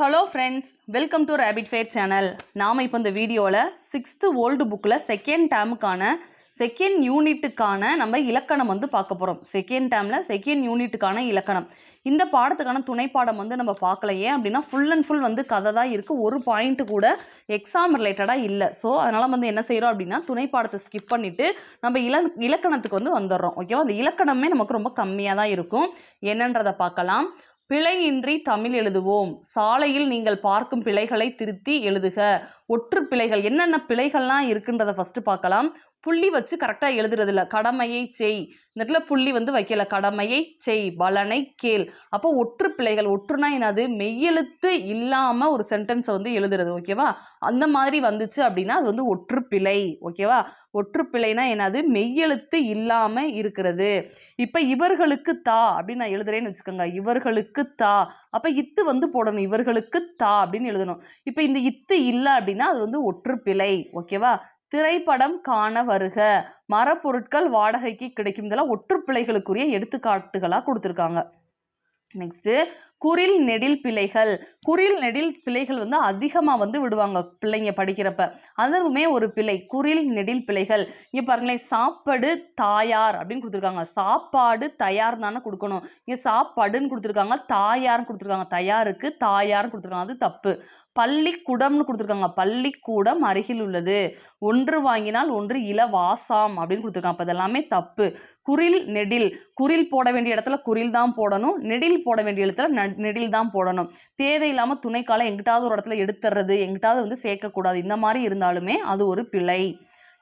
Hello friends welcome to rapid fire channel நாம் இப்போ இந்த வீடியோவில் சிக்ஸ்த்து ஓல்டு புக்கில் செகண்ட் டேமுக்கான செகண்ட் யூனிட்டுக்கான நம்ம இலக்கணம் வந்து பார்க்க போகிறோம் செகண்ட் டேமில் செகண்ட் யூனிட்டுக்கான இலக்கணம். இந்த பாடத்துக்கான துணைப்பாடம் வந்து நம்ம பார்க்கல. ஏன் அப்படின்னா ஃபுல் அண்ட் ஃபுல் வந்து கதை தான் இருக்குது ஒரு பாயிண்ட் கூட எக்ஸாம் ரிலேட்டடாக இல்லை. ஸோ அதனால் வந்து என்ன செய்கிறோம் அப்படின்னா துணைப்பாடத்தை ஸ்கிப் பண்ணிவிட்டு நம்ம இல இலக்கணத்துக்கு வந்து வந்துடுறோம். ஓகேவா அந்த இலக்கணமே நமக்கு ரொம்ப கம்மியாக தான் இருக்கும். என்னன்றதை பார்க்கலாம். பிழையின்றி தமிழ் எழுதுவோம். சாலையில் நீங்கள் பார்க்கும் பிழைகளை திருத்தி எழுதுக. ஒற்று பிழைகள் என்னென்ன பிழைகள்லாம் இருக்குன்றதை ஃபஸ்ட்டு பார்க்கலாம். புள்ளி வச்சு கரெக்டாக எழுதுறது இல்லை கடமையை செய். இந்த இடத்துல புள்ளி வந்து வைக்கல. கடமையை செய். பலனை கேள். அப்போ ஒற்று பிள்ளைகள் ஒற்றுனா என்னது? மெய்யெழுத்து இல்லாமல் ஒரு சென்டென்ஸை வந்து எழுதுறது ஓகேவா அந்த மாதிரி வந்துச்சு அப்படின்னா அது வந்து ஒற்று பிழை ஓகேவா ஒற்று பிழைனா என்னது? மெய்யெழுத்து இல்லாமல் இருக்கிறது. இப்போ இவர்களுக்கு தா அப்படின்னு நான் எழுதுறேன்னு வச்சுக்கோங்க. இவர்களுக்கு தா. அப்போ இத்து வந்து போடணும். இவர்களுக்கு தா அப்படின்னு எழுதணும். இப்போ இந்த இத்து இல்லை அப்படின்னா அது வந்து ஒற்று பிழை ஓகேவா திரைப்படம் காண வருக. மரப்பொருட்கள் வாடகைக்கு கிடைக்கும். இதெல்லாம் ஒற்று பிழைகளுக்குரிய எடுத்துக்காட்டுகளாக கொடுத்துருக்காங்க. நெக்ஸ்ட்டு குரில் நெடில் பிழைகள். குரில் நெடில் பிழைகள் வந்து அதிகமாக வந்து விடுவாங்க பிள்ளைங்க படிக்கிறப்ப. அதுவுமே ஒரு பிழை. குரில் நெடில் பிழைகள். இங்கே பாருங்களேன் சாப்பாடு தாயார் அப்படின்னு கொடுத்துருக்காங்க. சாப்பாடு தயார் தானே கொடுக்கணும். இங்கே சாப்பாடுன்னு கொடுத்துருக்காங்க தாயார்னு கொடுத்துருக்காங்க. தயாருக்கு தாயார்னு கொடுத்துருக்காங்க. அது தப்பு. பள்ளிக்கூடம்னு கொடுத்துருக்காங்க. பள்ளிக்கூடம் அருகில் உள்ளது. ஒன்று வாங்கினால் ஒன்று இலவாசாம் அப்படின்னு கொடுத்துருக்கான் அப்போ இதெல்லாமே தப்பு. குரில் நெடில். குரில் போட வேண்டிய இடத்துல குரில் தான் போடணும். நெடில் போட வேண்டிய இடத்துல நெடில் தான் போடணும். தேவையில்லாமல் துணைக்கால எங்கிட்டாவது ஒரு இடத்துல எடுத்துறது எங்கிட்டாவது வந்து சேர்க்கக்கூடாது. இந்த மாதிரி இருந்தாலுமே அது ஒரு பிழை.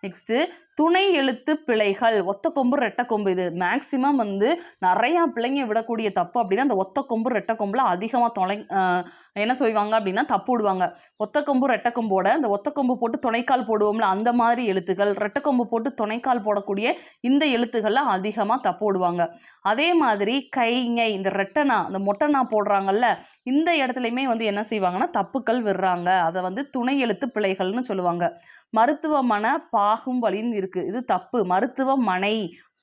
நெக்ஸ்ட்டு துணை எழுத்து பிழைகள். ஒத்த கொம்பு ரெட்ட கொம்பு. இது மேக்சிமம் வந்து நிறையா பிள்ளைங்க விடக்கூடிய தப்பு அப்படின்னா அந்த ஒத்த கொம்பு ரெட்டை கொம்புல அதிகமாக தொலை என்ன செய்வாங்க அப்படின்னா தப்பு விடுவாங்க. ஒத்த கொம்பு ரெட்டை கொம்போட அந்த ஒத்த கொம்பு போட்டு துணைக்கால் போடுவோம்ல அந்த மாதிரி எழுத்துக்கள். ரெட்ட கொம்பு போட்டு துணைக்கால் போடக்கூடிய இந்த எழுத்துக்கள்லாம் அதிகமாக தப்பு விடுவாங்க. அதே மாதிரி கைங்கை இந்த ரெட்டனா இந்த மொட்டனா போடுறாங்கல்ல இந்த இடத்துலையுமே வந்து என்ன செய்வாங்கன்னா தப்புக்கள் விடுறாங்க. அதை வந்து துணை எழுத்து பிழைகள்னு சொல்லுவாங்க. மருத்துவமனை பாகும் வழின்னு இருக்கு. இது தப்பு. மருத்துவமனை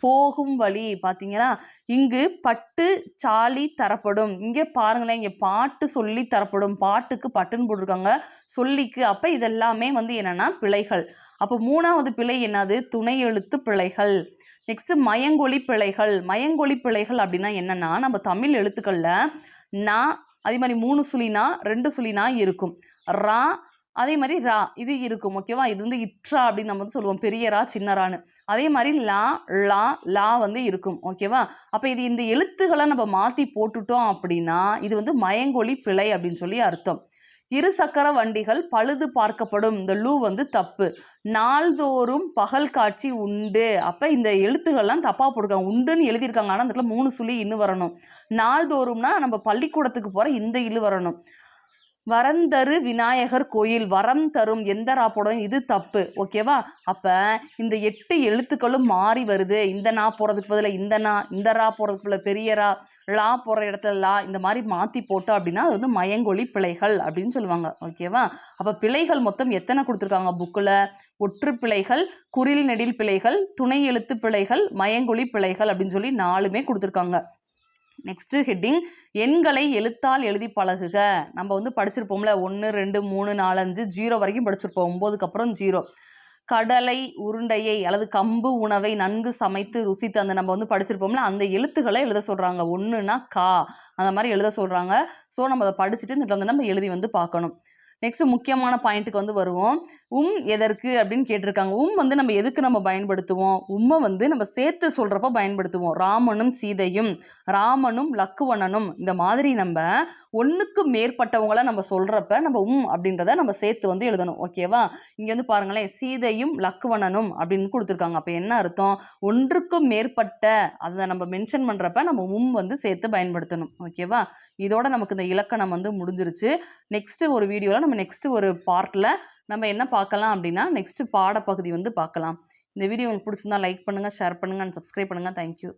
போகும் வழி பார்த்தீங்கன்னா இங்கு பட்டு சாலி தரப்படும். இங்கே பாருங்களேன் இங்கே பாட்டு சொல்லி தரப்படும். பாட்டுக்கு பட்டுன்னு போட்டிருக்காங்க. சொல்லிக்கு. அப்போ இதெல்லாமே வந்து என்னன்னா பிழைகள். அப்போ மூணாவது பிழை என்னது? துணை எழுத்து பிழைகள். நெக்ஸ்ட் மயங்கொழி பிழைகள். மயங்கொழி பிழைகள் அப்படின்னா என்னன்னா நம்ம தமிழ் எழுத்துக்களில் நா அதே மாதிரி மூணு சுழினா ரெண்டு சுழினா இருக்கும். ரா அதே மாதிரி ரா இது இருக்கும் ஓகேவா இது வந்து இற்றா அப்படின்னு நம்ம வந்து சொல்லுவோம் பெரிய ரா சின்ன ரான்னு அதே மாதிரி லா லா லா வந்து இருக்கும் ஓகேவா அப்போ இது இந்த எழுத்துக்களை நம்ம மாற்றி போட்டுட்டோம் அப்படின்னா இது வந்து மயங்கொழி பிழை அப்படின்னு சொல்லி அர்த்தம். இரு சக்கர வண்டிகள் பழுது பார்க்கப்படும். இந்த லூ வந்து தப்பு. நாள்தோறும் பகல் காட்சி உண்டு. அப்போ இந்த எழுத்துக்கள்லாம் தப்பாக போட்டிருக்காங்க. உண்டுன்னு எழுதியிருக்காங்க. ஆனால் அந்த இடத்துல மூணு சுழி இன்னும் வரணும். நாள்தோறும்னா நம்ம பள்ளிக்கூடத்துக்கு போகிற இந்த இல்லு வரணும். வரந்தரு விநாயகர் கோயில் வரம் தரும் எந்த ரா போடும்? இது தப்பு. ஓகேவா அப்போ இந்த எட்டு எழுத்துக்களும் மாறி வருது. இந்த நா போகிறதுக்கு பதிலாக இந்த நா இந்த ரா போகிறதுக்கு பதிலாக பெரிய ரா லா போகிற இடத்துல லா இந்த மாதிரி மாற்றி போட்டோம் அப்படின்னா அது வந்து மயங்கொழி பிழைகள் அப்படின்னு சொல்லுவாங்க. ஓகேவா அப்போ பிழைகள் மொத்தம் எத்தனை கொடுத்துருக்காங்க? புக்கில் ஒற்று பிழைகள் குரில் நெடில் பிழைகள் துணை எழுத்து பிழைகள் மயங்கொழி பிழைகள் அப்படின்னு சொல்லி நாலுமே கொடுத்துருக்காங்க. நெக்ஸ்ட் ஹெட்டிங் எண்களை எழுத்தால் எழுதி பழகுக. நம்ம வந்து படிச்சிருப்போம்ல ஒன்று ரெண்டு மூணு நாலு அஞ்சு ஜீரோ வரைக்கும் படிச்சிருப்போம். ஒம்போதுக்கு அப்புறம் ஜீரோ. கடலை உருண்டையை அல்லது கம்பு உணவை நன்கு சமைத்து ருசித்து அந்த நம்ம வந்து படிச்சிருப்போம்ல அந்த எழுத்துக்களை எழுத சொல்கிறாங்க ஒன்றுனா கா. அந்த மாதிரி எழுத சொல்கிறாங்க ஸோ நம்ம அதை படிச்சுட்டு இந்த வந்து நம்ம எழுதி வந்து பார்க்கணும். நெக்ஸ்ட் முக்கியமான பாயிண்ட்டுக்கு வந்து வருவோம். உம் எதற்கு அப்படின்னு கேட்டிருக்காங்க. உம் வந்து நம்ம எதுக்கு நம்ம பயன்படுத்துவோம்? உம்மை வந்து நம்ம சேர்த்து சொல்கிறப்ப பயன்படுத்துவோம். ராமனும் சீதையும் ராமனும் லக்குவணனும். இந்த மாதிரி நம்ம ஒன்றுக்கு மேற்பட்டவங்கள நம்ம சொல்கிறப்ப நம்ம உம் அப்படின்றத நம்ம சேர்த்து வந்து எழுதணும். ஓகேவா இங்கே வந்து பாருங்களேன். சீதையும் லக்குவணனும் அப்படின்னு கொடுத்துருக்காங்க. அப்போ என்ன அர்த்தம்? ஒன்றுக்கும் மேற்பட்ட அதை நம்ம மென்ஷன் பண்ணுறப்ப நம்ம உம் வந்து சேர்த்து பயன்படுத்தணும். ஓகேவா இதோட நமக்கு இந்த இலக்கணம் வந்து முடிஞ்சிருச்சு. நெக்ஸ்ட் ஒரு வீடியோவில் நம்ம நெக்ஸ்ட் ஒரு பார்ட்டில் நம்ம என்ன பார்க்கலாம் அப்படின்னா நெக்ஸ்ட் பாடப்பகுதி வந்து பார்க்கலாம். இந்த வீடியோ உங்களுக்கு பிடிச்சிருந்தா லைக் பண்ணுங்கள் ஷேர் பண்ணுங்கள் அண்ட் சப்ஸ்கிரைப் பண்ணுங்கள் தேங்க்யூ